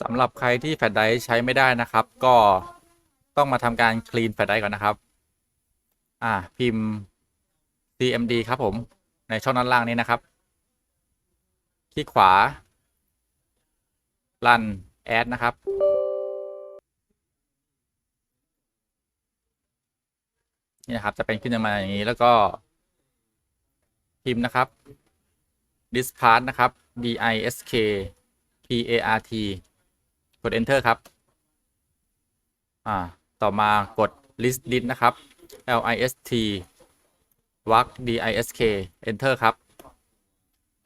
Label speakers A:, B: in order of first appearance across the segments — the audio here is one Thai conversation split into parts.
A: สำหรับใครที่แฟลชไดรฟ์ใช้ไม่ได้นะครับ ก็ต้องมาทำการคลีนแฟลชไดรฟ์ก่อนนะครับ อ่าพิมพ์ cmd ครับผมในช่องด้านล่างนี้นะครับ คลิกขวา รัน add นะครับนี่นะครับ จะเป็นขึ้นมาอย่างนี้แล้วก็ พิมพ์นะครับ dispart นะครับ disk PART กด enter ครับ อ่า ต่อมากด list list นะครับ l i s t w a c d i s k enter ครับ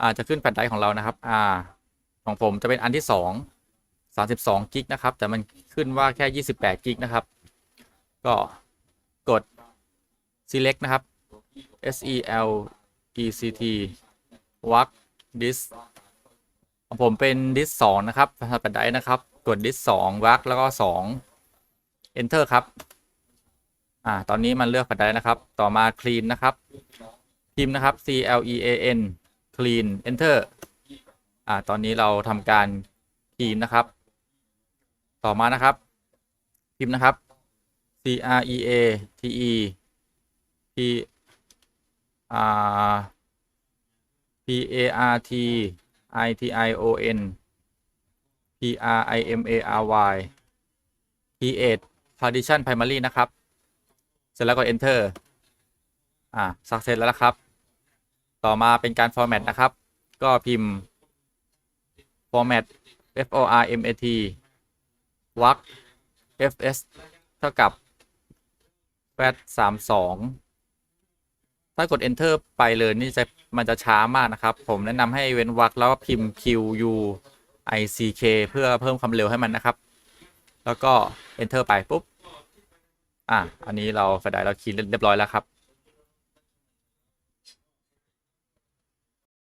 A: อ่า จะขึ้นแผ่นไดรฟ์ของเรานะครับ อ่า ของผมจะเป็นอันที่สอง32กิกนะครับ แต่มันขึ้นว่าแค่ 28กิกนะครับ ก็กด select นะครับ s e l e c t w a c disk ของผมเป็น disk 2นะครับสำหรับแผ่นไดรฟ์นะครับ กด disk 2 w a c แล้วก็2 enter ครับ อ่า ตอนนี้มันเลือกแผ่นไดนะครับ ต่อมา clean นะครับ พิมพ์นะครับ c l e a n clean enter อ่า ตอนนี้เราทำการ clean นะครับ ต่อมานะครับ พิมพ์นะครับ c r e a t e p อ่า p a r t i t i o n p r i m a r y create partition primary นะครับ เสร็จแล้วก็ enter อ่า success แล้วนะครับ ต่อมาเป็นการ format นะครับ ก็พิมพ์ format f o r m a t walk f s เท่ากับ fat สามสอง ถ้ากด enter ไปเลยนี่จะมันจะช้ามากนะครับ ผมแนะนำให้เว้นวรรคแล้วพิมพ์ q u i c k เพื่อเพิ่มความเร็วให้มันนะครับ แล้วก็ enter ไปปุ๊บ อะ อันนี้เราแฟลชไดร์เราคีย์เรียบร้อยแล้วครับ